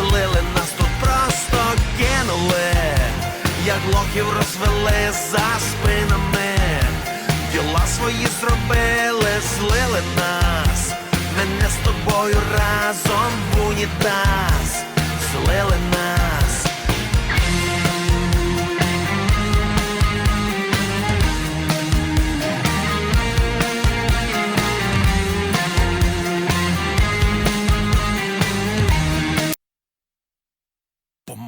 злили, нас тут просто кинули, як лохів розвели за спинами, діла свої зробили, злили нас, мене з тобою разом в унітаз, злили нас.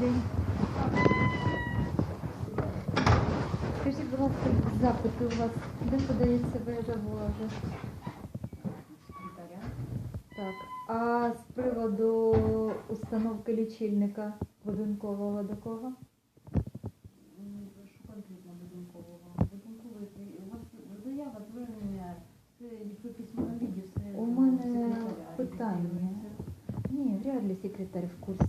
День. Скажіть, будь ласка, запити у вас де подається вежа вже? Так. А з приводу установки лічильника будинкового до кого? Що конкретно будинкового? Будинковий у вас заява звернення, це якщо письмове віді, все У мене секретаря питання. Ні, вряд ли секретар в курсі,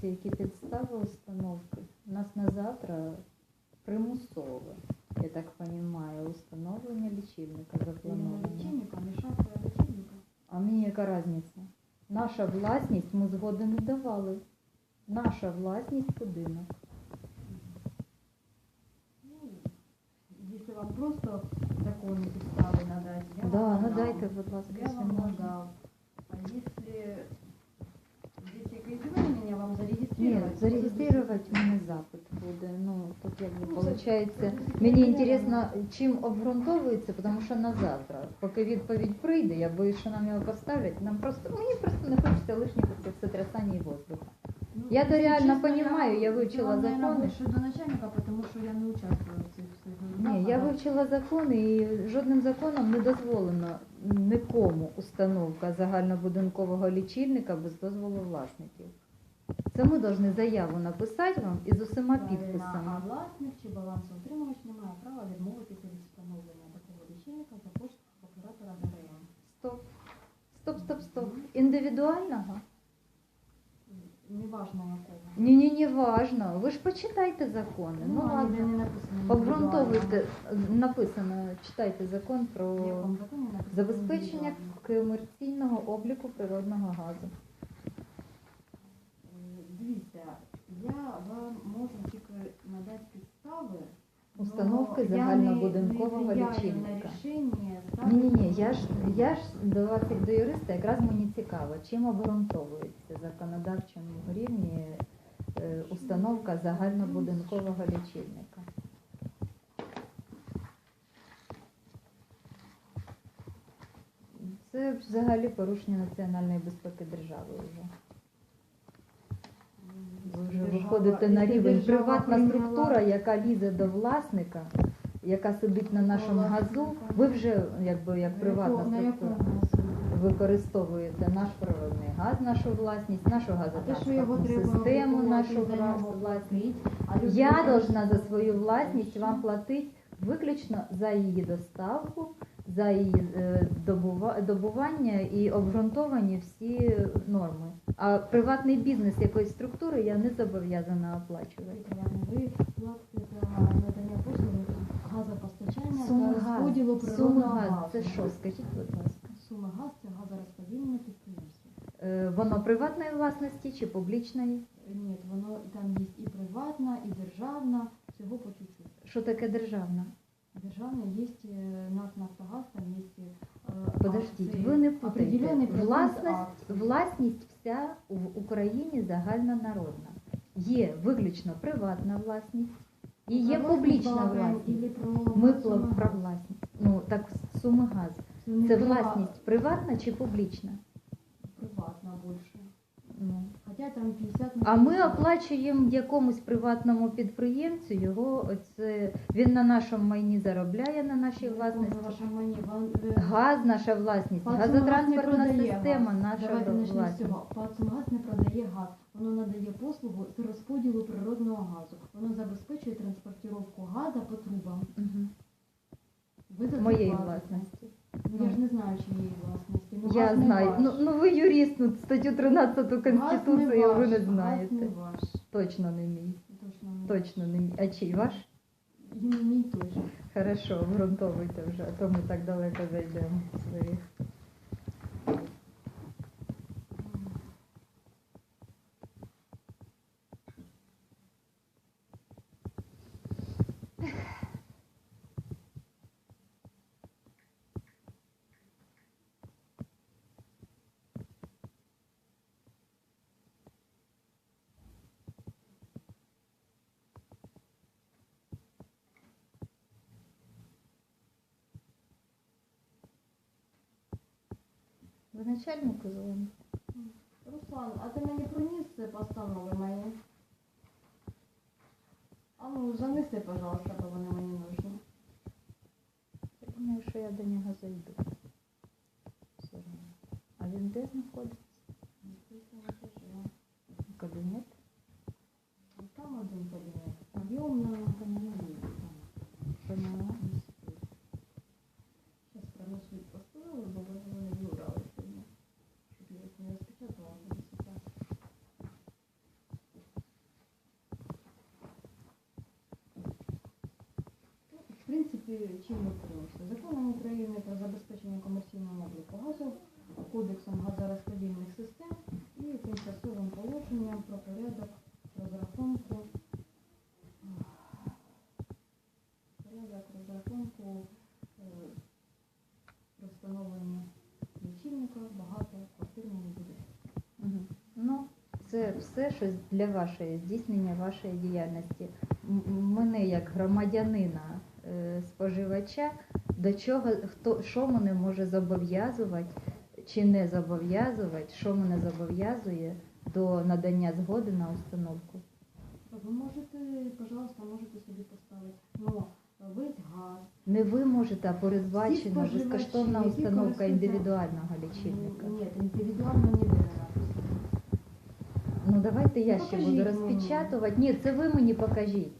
установлення лічильника Іменно заплановано. лічильника, мішавка лічильника. А мені яка різниця? Наша власність ми згоди не давали. Наша власність будинок. Ну, Якщо вам просто законні підстави надати, я Да, вам надайте, надам. будь ласка, Я якщо вам можна. надав. А якщо есть якесь звернення, вам Ні, зареєструвати? зареєструвати мене запит буде. Ну, тут якби Ну, виходить. Мені інтересно, чим обґрунтовується, тому що на завтра, поки відповідь прийде, я боюсь, що нам його поставлять. Нам просто, мені просто не хочеться лишніх цих сотрясань воздуха. Ну, Я то реально понімаю, я вивчила закони. більше до начальника, тому що я не участвую в цих всіх. Ні, я вивчила закони і жодним законом не дозволено нікому установка загальнобудинкового лічильника без дозволу власників. Це ми повинні заяву написати вам із усіма А підписами. власник чи балансоутримувач не має права відмовитися від встановлення такого лічильника за кошти оператора ДРМ. Стоп. Стоп, стоп, стоп. Індивідуального? Неважно якого. Ні, ні, не важно. Ви ж почитайте закони. Ну а ніде ладно. не написано. Обґрунтовуйте, написано, читайте закон В якому про законі написано забезпечення комерційного обліку природного газу. Дивіться, я вам можу тільки надати підстави. Установки загальнобудинкового лічильника. Ні, ні, ні, я ж я ж до вас як до юриста, якраз мені цікаво, чим обґрунтовується законодавчому рівні е, установка загальнобудинкового лічильника. Це взагалі порушення національної безпеки держави вже. Ви вже Держава- виходите на рівень приватна структура, яка лізе до власника, яка сидить на нашому газу. Ви вже якби як приватна структура використовуєте наш природний газ, нашу власність, нашу газотранспортну систему, нашу власність. Я должна за свою власність вам платити виключно за її доставку, за її е, добування і обґрунтовані всі норми. А приватний бізнес якоїсь структури я не зобов'язана оплачувати. Ви платите за надання послуги газопостачання Сума та газ, розподілу сума природного газ, газу. це що? Скажіть, будь ласка. Сума газ це газорозподільне підприємство. Е, Воно приватної власності чи публічної? Ні, воно там є і приватна, і державна, всього по чуть-чуть. Що таке державна? Державна є е, НАК Нафтогаз, там є е, Подождіть, акції, ви не определенний путайте. процент Власність, акцій. власність вся в Україні загальнонародна. Є виключно приватна власність і є публічна власність. про Ми про, про власність. Ну так суми газ. Це власність приватна чи публічна? Приватна більше. Ну. Хоча там 50 А ми оплачуємо якомусь приватному підприємцю його. Оце він на нашому майні заробляє на нашій власності. вашому майні? Е, Газ наша власність, Пацумгаз не газотранспортна продає система газ. наша Давайте власність. цього. Пацумгаз не продає газ. Воно надає послугу з розподілу природного газу. Воно забезпечує транспортировку газу по трубам. Ви Моєї власності. Ну, я ж не знаю, чиєї власності. Ну, Я знаю. Ну, ну ви юрист, ну, статтю 13 Конституції ви не знаєте. не ваш. Точно не мій. Точно не Точно не мій. А чий ваш? Мій теж. Хорошо, обґрунтовуйте вже, а то ми так далеко зайдемо в своїх. Ви начальнику дзвоните? Руслан, а ти мені приніс постанови мої? А ну, занеси, пожалуйста, бо вони мені нужні. Я думаю, що я до нього зайду. Все одно. А він де знаходиться? Кабінет? А Там один кабінет. Об'ємно, там не буде. Поняла. Зараз принесу постанови, бо вони вони вибрали сьогодні. Щоб я їх не розпечатала, буду читати. Ну, В принципі, чим? Законом України про забезпечення комерційного обліку газу, Кодексом газорозподільних систем і тимчасовим положенням про порядок розрахунку порядок розрахунку е, про встановлення лічильника багатоквартирному будинку. Ну, це все щось для вашої здійснення вашої діяльності. Мене як громадянина споживача, до чого хто що мене може зобов'язувати чи не зобов'язувати, що мене зобов'язує до надання згоди на установку. Ви можете, пожалуйста, можете собі поставити. Ну, весь газ. Не ви можете, а передбачена безкоштовна установка індивідуального лічильника. Ні, індивідуально не написано. Ну давайте я Ну, ще буду розпечатувати. Ні, це ви мені покажіть.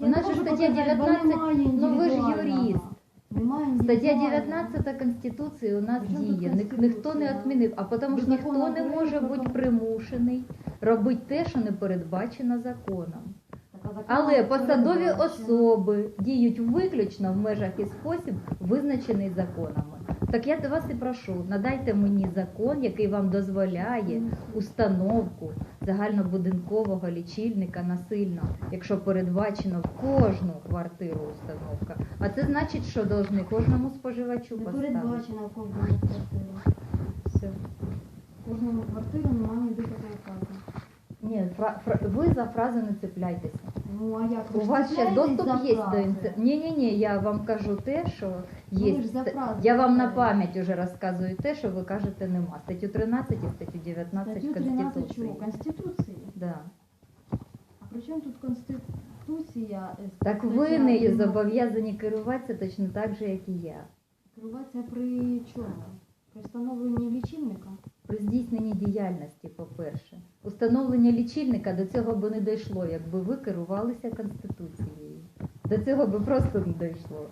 У нас же стаття показати, 19, ну, ви ж юрист. Стаття індивідуального. 19 Конституції у нас діє. Ні- Ніхто не відмінив, а тому що ніхто не може бути примушений робити те, що не передбачено законом. Але посадові особи діють виключно в межах і спосіб, визначений законами. Так я до вас і прошу, надайте мені закон, який вам дозволяє установку загальнобудинкового лічильника насильно, якщо передбачено в кожну квартиру установка. А це значить, що должны кожному споживачу Не поставити. передбачено в кожному квартирі. Все. кожну квартиру немає ніде такої. Ні, фра, фра, ви за фрази не цепляйтеся. Ну а як ви У ж вас ще цепляєтесь доступ за є до фрази? інтернету. Ні, ні, ні, я вам кажу те, що Ну, є. ви ж за фрази Я вам на цепляєтесь. пам'ять уже розказую те, що ви кажете нема. Статтю 13 і статтю 19 Статтю 13 Конституції. чого? Конституції. Да. А при чому тут Конституція? е, Так стаття ви не одна? зобов'язані керуватися точно так же, як і я. Керуватися при чому? При встановленні лічильника? При здійсненні діяльності, по-перше. Установлення лічильника до цього би не дійшло, якби ви керувалися Конституцією. До цього би просто не дійшло.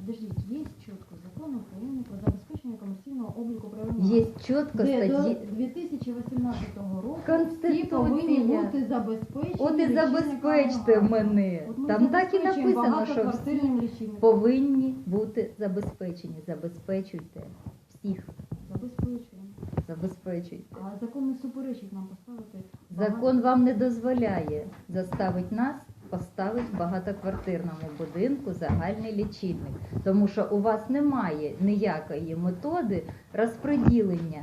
Подождіть, є чітко закон України про забезпечення комерційного обліку природного Є чітко де до статті. 2018 року всі Конституція. повинні бути забезпечені. От і лічильниками забезпечте газу. мене. От ми Там так і забезпечуємо написано, що всі багатоквартирним лічильником. повинні бути забезпечені. Забезпечуйте. Всіх Забезпечуємо. Забезпечуйте. А закон не суперечить нам поставити. Закон вам не дозволяє заставити нас поставити в багатоквартирному будинку загальний лічильник, тому що у вас немає ніякої методи розподілення.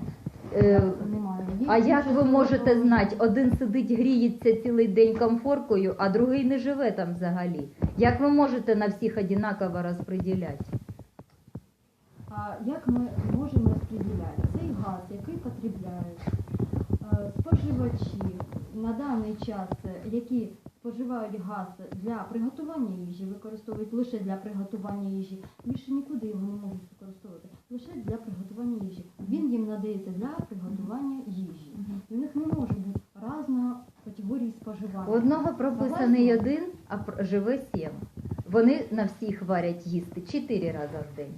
Е. Немає. А як ви можете знати, один сидить, гріється цілий день комфоркою, а другий не живе там взагалі? Як ви можете на всіх однаково розподіляти? А як ми можемо розподіляти який потребляють е, споживачі на даний час, які споживають газ для приготування їжі, використовують лише для приготування їжі, більше нікуди його не можуть використовувати, лише для приготування їжі. Він їм надається для приготування їжі. І у них не може бути різної категорії споживання. У одного прописаний один, а живе сім. Вони на всіх варять їсти чотири рази в день.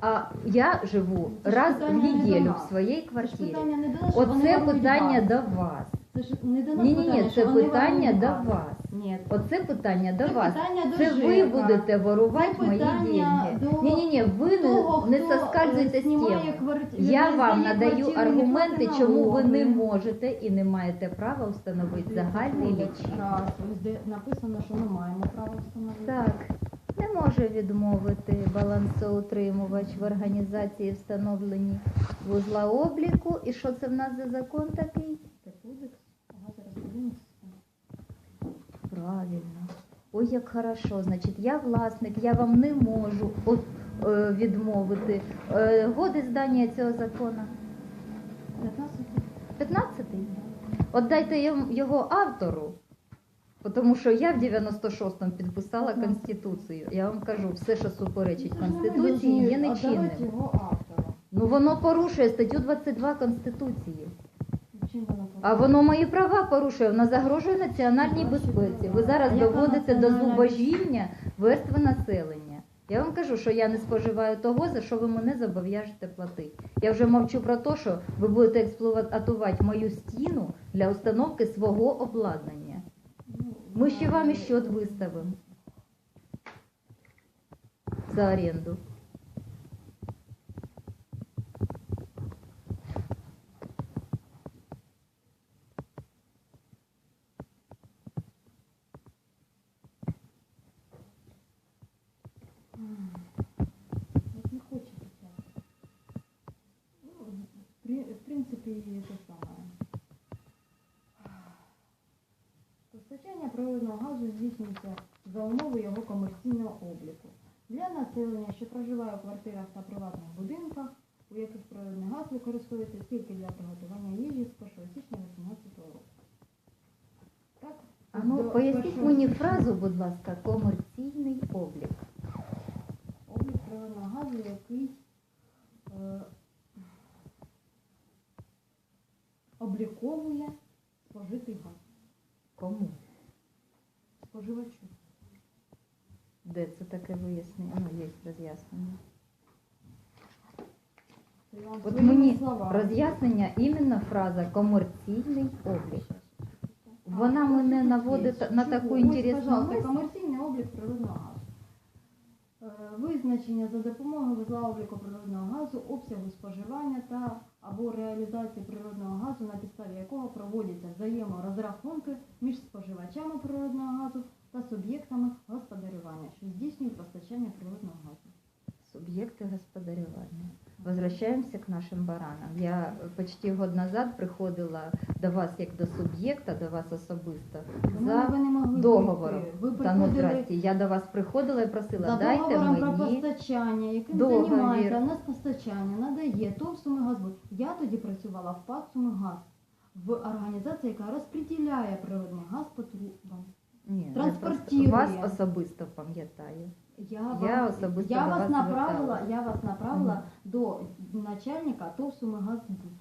А я живу Це ж раз в питання не до неділю нас. в своїй квартирі. питання не до нас, що вони Оце ворують питання до вас. Це ж не до нас Ні, ні, ні, що це вони питання ворують до вас. Ні. Оце питання до Це вас. питання до Це ви ЖЕКа. будете ворувати Це мої питання деньги. до Ні, ні, ні, ви того, не, не хто, соскальзуйте з знімає теми. кварти- Я вам здає надаю квартири, аргументи, платить чому ви не налоги. можете і не маєте права встановити загальний лічильник. раз, ось де написано, що ми маємо право встановити. Так, не може відмовити балансоутримувач в організації встановлені вузла обліку. І що це в нас за закон такий? Це кодекс. Правильно. Ой, як хорошо. Значить, я власник, я вам не можу от, е, відмовити. Е, годи здання цього закону. 15 15-й? От дайте його автору, тому що я в 96-му підписала Конституцію. Я вам кажу, все, що суперечить ми Конституції, є нечинним. Ну воно порушує статтю 22 Конституції. А воно мої права порушує, воно загрожує національній безпеці. Ви зараз доводите до зубожіння верстви населення. Я вам кажу, що я не споживаю того, за що ви мене зобов'яжете платити. Я вже мовчу про те, що ви будете експлуатувати мою стіну для установки свого обладнання. Ну, Ми ще вам і е, счет виставимо за оренду. От не хочеться. Ну, в при- в принципі, те саме. Постачання природного газу здійснюється за умови його комерційного обліку. Для населення, що проживає у квартирах та приватних будинках, у яких природний газ використовується тільки для приготування їжі з 1 січня 2018 року. Так? А ну поясніть першого... мені фразу, будь ласка, комерційний облік. облік природного газу, який е, обліковує спожитий газ Кому? споживачу. Де це таке вияснення? Ну, є роз'яснення. От мені роз'яснення іменно фраза комерційний облік. Вона мене наводить на таку інтересну мысль. комерційний облік природного газу. Е, Визначення за допомогою вузла обліку природного газу, обсягу споживання та або реалізації природного газу, на підставі якого проводяться взаєморозрахунки між споживачами природного газу та суб'єктами господарювання, що здійснюють постачання природного газу. Суб'єкти господарювання. Возвращаємо возвращаемся к нашим баранам. Я почти год назад приходила до вас як до суб'єкта, до вас особисто, Тому за ви не могли договором. прийти. Ви Та ну приходили здрасте, я до вас приходила і просила, за дайте договором про мені. постачання, яким договір. займається, у нас постачання надає ТОВ «Сумигазбуд». Я тоді працювала в ПАД «Сумигаз», в організації, яка розподіляє природний газ по трубам. Ні, транспортує. вас особисто пам'ятаю. Я, Я вам- особисто я вас вас направила, я вас направила до начальника ТОВ «Сумигазбуд»,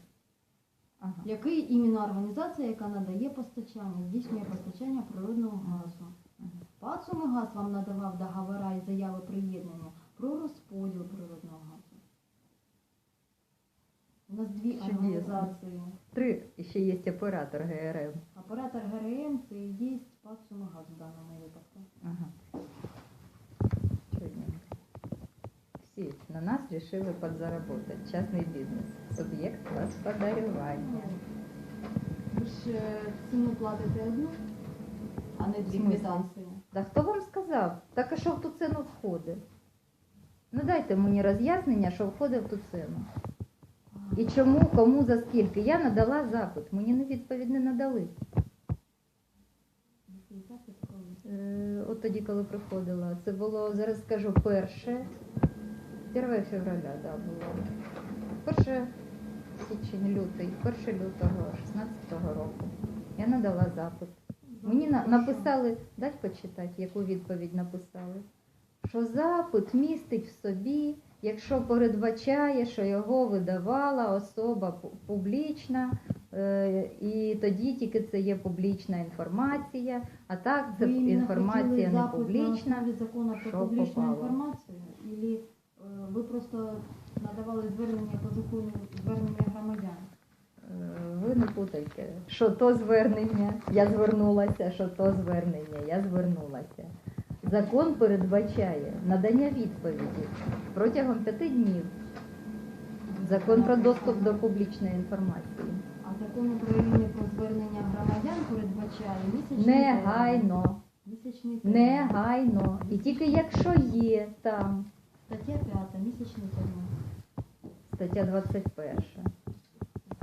Ага. який іменно організація, яка надає постачання, здійснює постачання природного газу. Мгм. ПАД «Сумигаз» вам надавав договора і заяви приєднання про розподіл природного газу. У нас дві Чудесно. організації. Три, ще є оператор ГРМ. Оператор ГРМ це і є ПАД «Сумигаз» в даному випадку. Ага. Чудненько. Всі на нас решили подзаработать. Частный бизнес. Субъект господарювання. Ви ж ціну платите одну, а не дві смислі? квитанції. Та хто вам сказав? Так а що в ту ціну входить? Ну дайте мені роз'яснення, що входить в ту ціну. І чому, кому, за скільки. Я надала запит, мені не відповідь не надали. Який запит коли? Е, от тоді, коли приходила, це було, зараз скажу, перше, 1 февраля, да, було. Перше січень, лютий, 1 лютого 16-го року. Я надала запит. Мені на, написали, дай почитати, яку відповідь написали. Що запит містить в собі, якщо передбачає, що його видавала особа публічна, е, і тоді тільки це є публічна інформація, а так це Ви інформація не публічна. на закону про що публічну попало. інформацію? Ілі е, ви просто надавали звернення по закону звернення громадян? Е, Ви не путайте, що то звернення, я звернулася, що то звернення, я звернулася. Закон передбачає надання відповіді протягом п'яти днів. Закон про доступ до публічної інформації. А закон України про звернення громадян передбачає місячний. Негайно, Місячний негайно. І тільки якщо є там Стаття 5, місячний термін. стаття 21.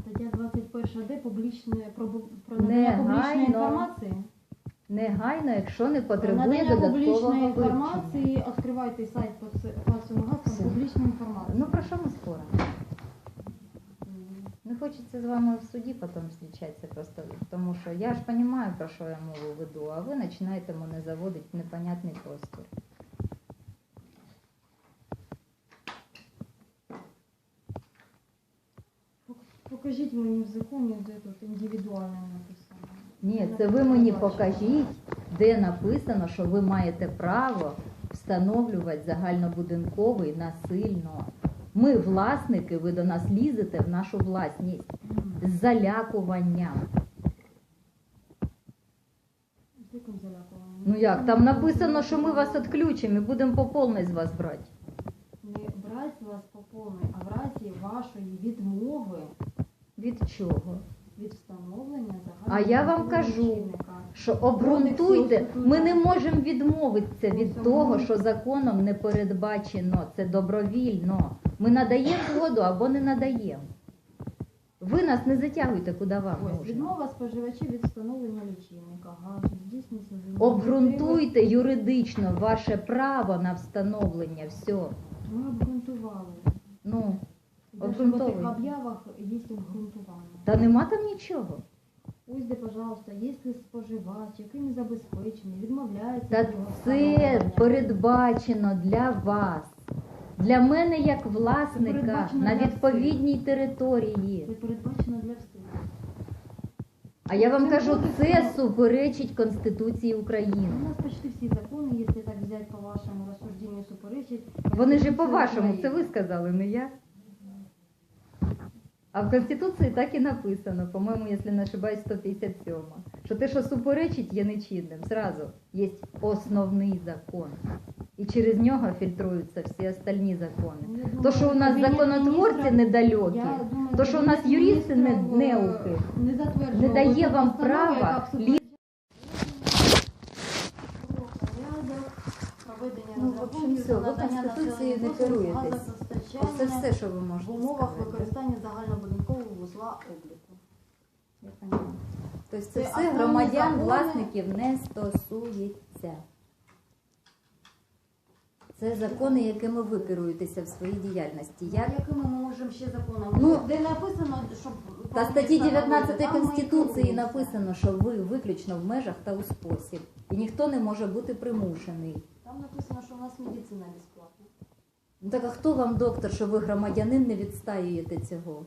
Стаття 21, де публічне про, про надання Негайно. публічної інформації? Негайно, якщо не потребує надання додаткового вивчення. інформації відкривайте сайт Пасумгаз, Все. там публічна інформація. Ну про що ми споримо? Не хочеться з вами в суді потім зустрічатися просто, тому що я ж розумію, про що я мову веду, а ви починаєте мене заводити в непонятний простір. Покажіть мені в законі, де тут індивідуально написано. Ні, це ви мені покажіть, де написано, що ви маєте право встановлювати загальнобудинковий насильно. Ми власники, ви до нас лізете в нашу власність з залякуванням. Ну як, там написано, що ми вас відключимо і будемо по повній з вас брати. Не брати вас по повній, а в разі вашої відмови Від чого? Від встановлення А я вам кажу. Що обґрунтуйте, ми не можемо відмовитися від того, що законом не передбачено. Це добровільно. Ми надаємо згоду або не надаємо. Ви нас не затягуйте, куди вам Ось можна. відмова споживачів від встановлення лічильника газу здійснюється Обґрунтуйте юридично ваше право на встановлення. Все. Ми обґрунтували. Ну, Даже в Обґрунтовуйте. цих об'явах є обґрунтування. Та нема там нічого. Ось де, пожалуйста, якщо споживач, який не забезпечений, відмовляється Та від його це встановлення. передбачено для вас. Для мене як власника передбачено на для відповідній території. Це передбачено для всіх. А я вам Цим кажу, кодексом- це суперечить Конституції України. У нас почти всі закони, якщо так взяти по вашому розсужденню, суперечать. Вони ж і по-вашому, це ви сказали, не я. А в Конституції так і написано, по-моєму, якщо не ошибаюсь, 157. Що те, що суперечить, є нечинним. Зразу є основний закон. І через нього фільтруються всі остальні закони. Думаю, То, що у нас законотворці недалекі, думаю, то, що у нас юристи не- Міністрів, неуки, е, не не дає вам права лі- проведення Ну, в общем, все, ви Конституцією не керуєтесь. Оце все, що ви в можете умовах сказати. використання загальнобудинкового вузла обліку. Я. Тобто це Це все громадян, закони. власників не стосується. Це закони, якими ви керуєтеся в своїй діяльності. Як... Як Якими ми можемо ще законом? Ну, де написано, щоб Та статті 19 Там Конституції написано, що ви виключно в межах та у спосіб. І ніхто не може бути примушений. Там написано, що у нас медицина безплатна. Ну так а хто вам доктор, що ви громадянин не відстаюєте цього?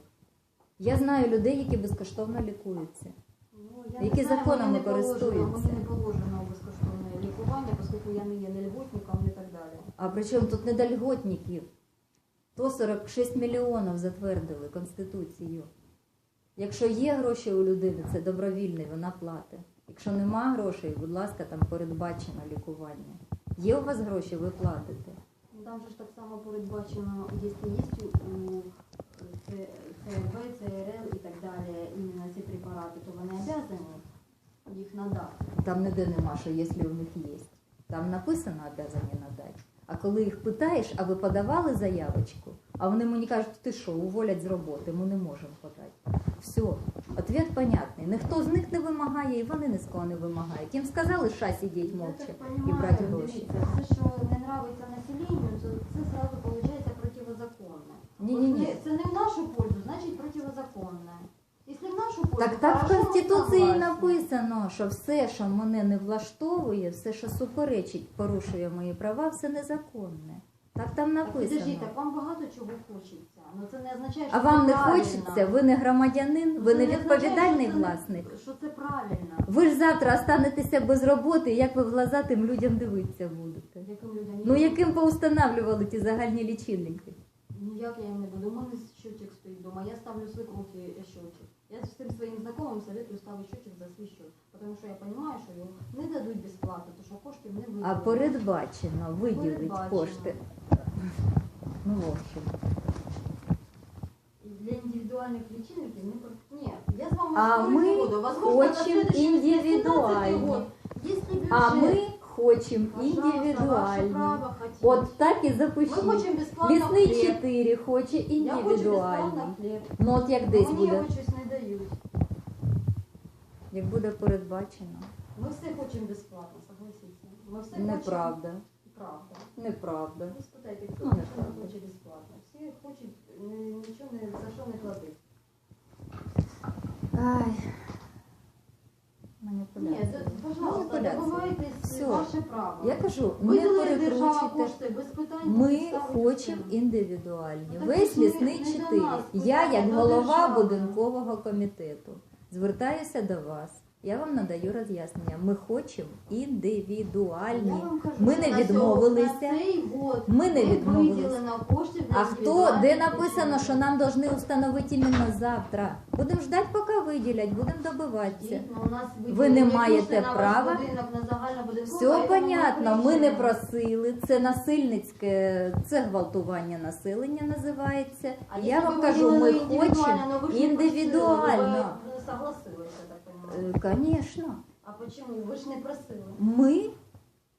Я знаю людей, які безкоштовно лікуються. Ну, я Які не знаю, законами мені не положено- користуються? Мені не положено безкоштовне лікування, оскільки я не є не льготником і так далі. А при чому тут не до льготників? То 46 мільйонів затвердили Конституцію. Якщо є гроші у людини, це добровільний, вона платить. Якщо нема грошей, будь ласка, там передбачено лікування. Є у вас гроші, ви платите. Там же ж так само передбачено, є у ЦРБ, ЦРЛ і так далі, іменно ці препарати, то вони обязані їх надати. Там ніде нема, що якщо у них є. Там написано обязані надати. А коли їх питаєш, а ви подавали заявочку, а вони мені кажуть, ти що, уволять з роботи, ми не можемо подати. Все, ответ понятний. Ніхто з них не вимагає, і вони ні з кого не вимагають. Їм сказали ша сидіть мовча і брати гроші. все, що не нравиться населенню, це, це сразу виходить противозаконне. Ні-ні-ні. Це не в нашу пользу, значить противозаконне. Якщо в нашу пользу, Так так в Конституції написано, що все, що мене не влаштовує, все, що суперечить, порушує мої права, все незаконне. Так там написано. так вам багато чого хочеться. Ну це не означає, що А це вам не правильно. хочеться, ви не громадянин, ви це не означає, відповідальний що це не- власник. Що це правильно. Ви ж завтра останетеся без роботи, як ви в глаза тим людям дивитися будете? Яким людям Ну яким поустанавлювали ті загальні лічильники? Ну як я їм не буду? У мене щочик стоїть вдома, я ставлю свекрухи щочик. Я з тим своїм знайомим советую ставити щочик за свій счет. Тому що я розумію, що його не дадуть безплатно, тому що коштів не. А передбачено виділить Передбачено. кошти. Ну, в общем. Для індивідуальних лічильників не. Ні, я з вами А не буду. Возможно, на хочемо следующий індивідуальні. 18 год, Якщо бюджет, А ми хочемо пожалуйста, ваше індивідуальні. право хотіть. От так і запишіть. Лісний хліб. 4 хоче індивідуальний. Ну от як десь Мені буде, його щось не дають. як буде передбачено. Ми все хочемо безплатно, согласіться. Ми все хочемо. Неправда. Правда. Неправда. Ви спитайте, хто Ну, не хоче безплатно. Всі хочуть нічого не за що не платити. Ай. Ні, пожалуйста, Маніпуляція. ваше право. Я кажу, перекручуйте. кошти без питань. Ми хочемо індивідуальні. Ну, Весь лісний не- не до 4. Я, як голова будинкового комітету, звертаюся до вас. Я вам надаю роз'яснення. Ми хочемо індивідуальні. Кажу, Ми не відмовилися. Ми не відмовилися. А хто, де написано, що нам повинні установити іменно завтра? Будемо ждати, поки виділять, будемо добиватися. Ви не маєте права. Все понятно, ми не просили. Це насильницьке, це гвалтування населення називається. Я вам кажу, ми хочемо ну індивідуально. согласилися, так розумію. Звісно, А почему? Ви ж не просили. ми.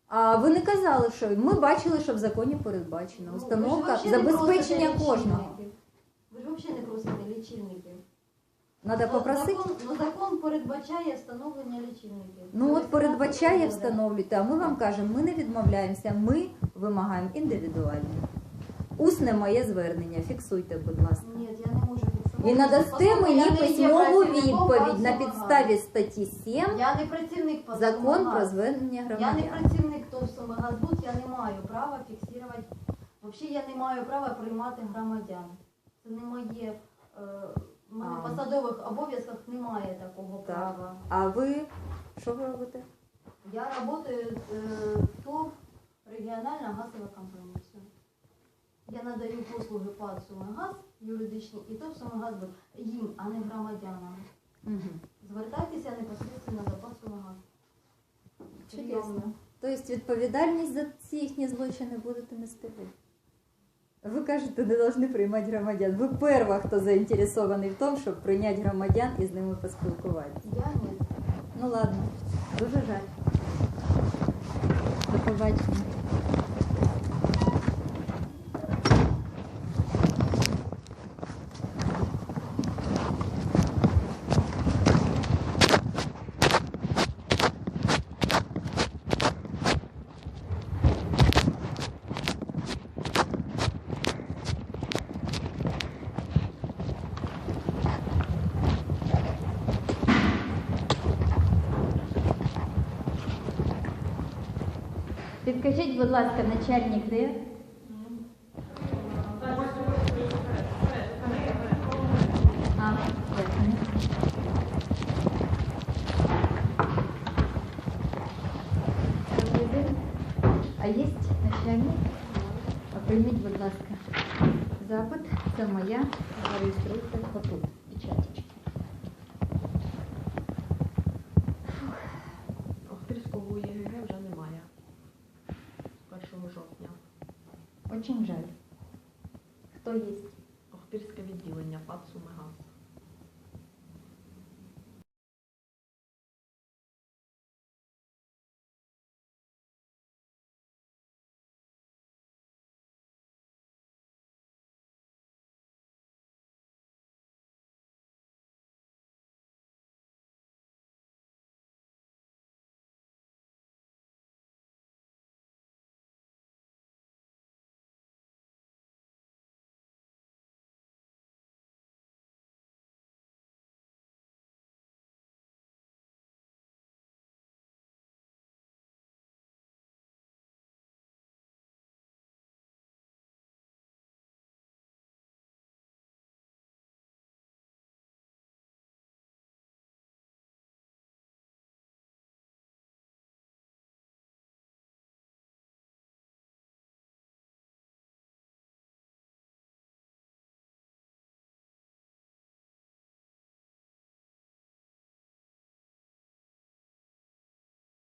А ви не казали, що ми бачили, що в законі передбачено Ну, ж установка забезпечення кожного. Ви ж взагалі не просите лічильників. Треба Ну, попросити. Закон, ну, закон передбачає встановлення лічильників. Ну от передбачає буде. встановлюйте, а ми вам кажемо, ми не відмовляємося, ми вимагаємо індивідуально. Усне моє звернення, фіксуйте, будь ласка. Ні, я не можу. І надасте мені письмову відповідь на підставі статті 7 Я не працівник закон про звернення Я не громадян. працівник Товсомагазбуд, я не маю права фіксувати. Взагалі я не маю права приймати громадян. Це не моє. Е, в мене А. в посадових обов'язках немає такого Так. права. А ви що ви робите? Я працюю е, в ТОВ регіональна газова компанія. Я надаю послуги ПАД «Сумигаз» юридичні і ТОВ «Сумигазбуд» їм, а не громадянам. Звертайтеся непосередньо до ПАД «Сумигаз». Чудесно. Тобто відповідальність за ці їхні злочини будете нести ви. Ви кажете, не повинні приймати громадян. Ви перша, хто заінтересований в тому, щоб прийняти громадян і з ними поспілкуватися. Я ні. Ну ладно, дуже жаль. До побачення. Будь ласка, начальник де? А, є начальник? А прийміть, будь ласка, запит. Це моя. Зареєструйте отут.